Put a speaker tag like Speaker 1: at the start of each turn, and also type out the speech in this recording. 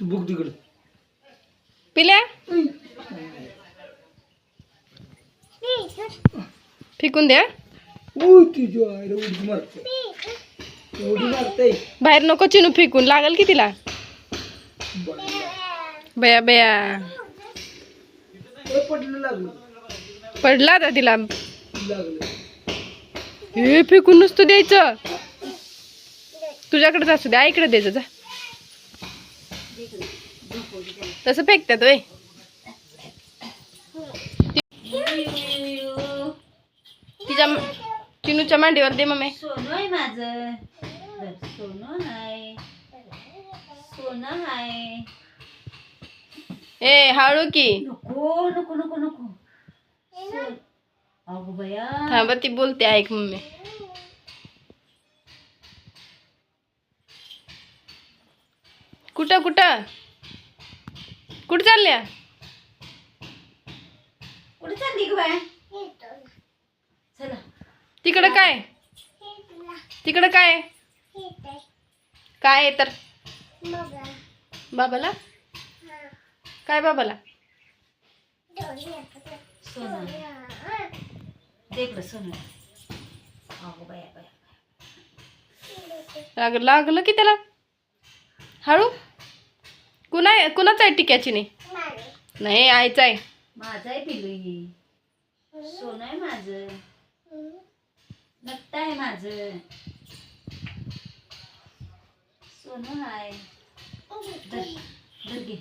Speaker 1: तू बघ तिकडे.
Speaker 2: पिल्या? फेकून द्या.
Speaker 1: उय तुझ्या आईला उडी मारते. उडी मारते.
Speaker 2: बाहेर नको चिनू फेकून. लागल की तिला? बया बया.
Speaker 1: पडलं लागलं.
Speaker 2: पडला आता तिला.
Speaker 1: लागलं.
Speaker 2: हे फेकून नुसतं द्यायचं. तुझ्याकडेच असू दे आईकडे द्यायचं जा. तसं फेकतात वय तिच्या चिनूच्या मांडीवर दे मम्मी.
Speaker 3: सोनं माझं. सोनं आहे सोनं आहे
Speaker 2: ए हळू की.
Speaker 3: नको नको नको नको.
Speaker 2: थांबा ती बोलते ऐक मम्मी. कुठं कुठं? कुठं चालल्या?
Speaker 3: कुठे चालली ग बाय? चला.
Speaker 2: तिकडं काय? तिकडं काय? काय आहे तर? बाबाला? काय बाबाला?
Speaker 3: सोनं. दे इकडं सोनं. अगो बया बया
Speaker 2: लाग लागलं की त्याला? हळू? कुणा कुणाचं आहे टिक्याची नाही नाही आईचं आहे.
Speaker 3: माझं आहे पिलू ही. सोनं आहे माझं. नट्ट आहे माझं. सोनं आहे धर धर घे.